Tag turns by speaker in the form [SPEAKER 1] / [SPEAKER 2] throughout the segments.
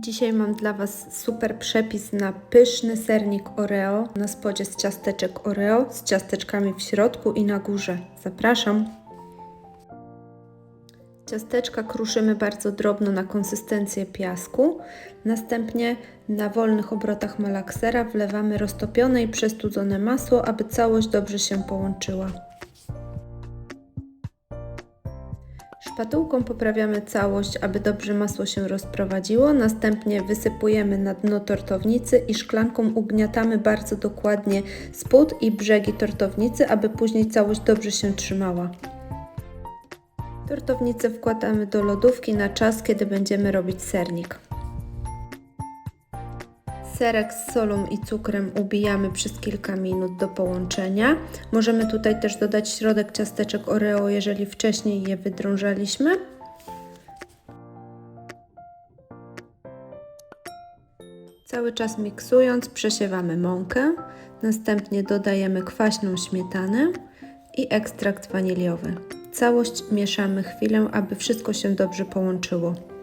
[SPEAKER 1] Dzisiaj mam dla Was super przepis na pyszny sernik Oreo. Na spodzie z ciasteczek Oreo, z ciasteczkami w środku i na górze. Zapraszam. Ciasteczka kruszymy bardzo drobno na konsystencję piasku. Następnie na wolnych obrotach malaksera wlewamy roztopione i przestudzone masło, aby całość dobrze się połączyła. Szpatułką poprawiamy całość, aby dobrze masło się rozprowadziło. Następnie wysypujemy na dno tortownicy i szklanką ugniatamy bardzo dokładnie spód i brzegi tortownicy, aby później całość dobrze się trzymała. Tortownicę wkładamy do lodówki na czas, kiedy będziemy robić sernik. Serek z solą i cukrem ubijamy przez kilka minut do połączenia. Możemy tutaj też dodać środek ciasteczek Oreo, jeżeli wcześniej je wydrążaliśmy. Cały czas miksując przesiewamy mąkę, następnie dodajemy kwaśną śmietanę i ekstrakt waniliowy. Całość mieszamy chwilę, aby wszystko się dobrze połączyło.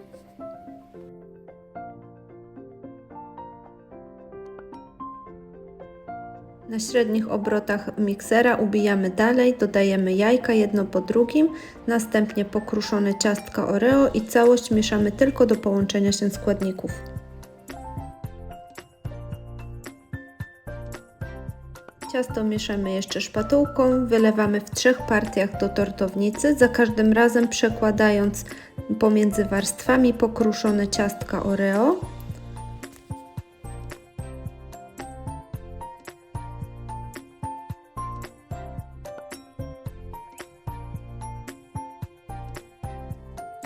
[SPEAKER 1] Na średnich obrotach miksera ubijamy dalej, dodajemy jajka jedno po drugim, następnie pokruszone ciastka Oreo i całość mieszamy tylko do połączenia się składników. Ciasto mieszamy jeszcze szpatułką, wylewamy w trzech partiach do tortownicy, za każdym razem przekładając pomiędzy warstwami pokruszone ciastka Oreo.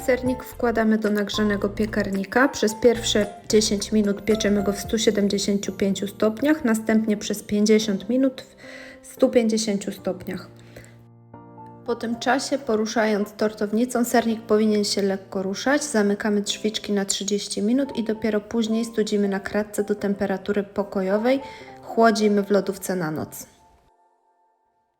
[SPEAKER 1] Sernik wkładamy do nagrzanego piekarnika. Przez pierwsze 10 minut pieczemy go w 175 stopniach, następnie przez 50 minut w 150 stopniach. Po tym czasie, poruszając tortownicą, sernik powinien się lekko ruszać. Zamykamy drzwiczki na 30 minut i dopiero później studzimy na kratce do temperatury pokojowej. Chłodzimy w lodówce na noc.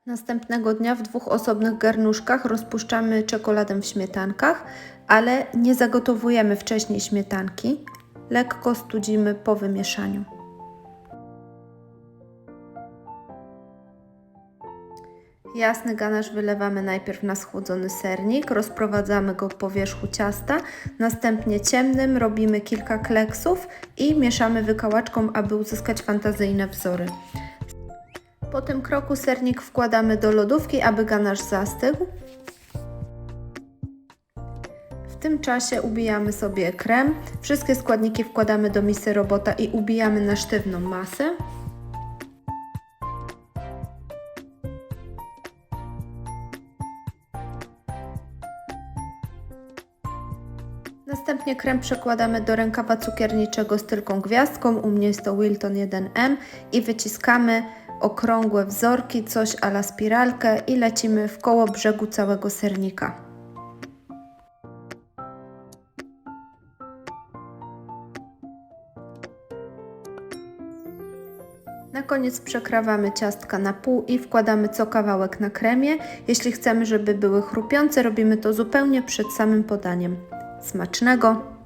[SPEAKER 1] Następnego dnia w dwóch osobnych garnuszkach rozpuszczamy czekoladę w śmietankach, ale nie zagotowujemy wcześniej śmietanki. Lekko studzimy po wymieszaniu. Jasny ganasz wylewamy najpierw na schłodzony sernik, rozprowadzamy go po wierzchu ciasta, następnie ciemnym robimy kilka kleksów i mieszamy wykałaczką, aby uzyskać fantazyjne wzory. Po tym kroku sernik wkładamy do lodówki, aby ganasz zastygł. W tym czasie ubijamy sobie krem. Wszystkie składniki wkładamy do misy robota i ubijamy na sztywną masę. Następnie krem przekładamy do rękawa cukierniczego z tylką gwiazdką, u mnie jest to Wilton 1M i wyciskamy okrągłe wzorki, coś ala spiralkę i lecimy w koło brzegu całego sernika. Na koniec przekrawamy ciastka na pół i wkładamy co kawałek na kremie. Jeśli chcemy, żeby były chrupiące, robimy to zupełnie przed samym podaniem. Smacznego!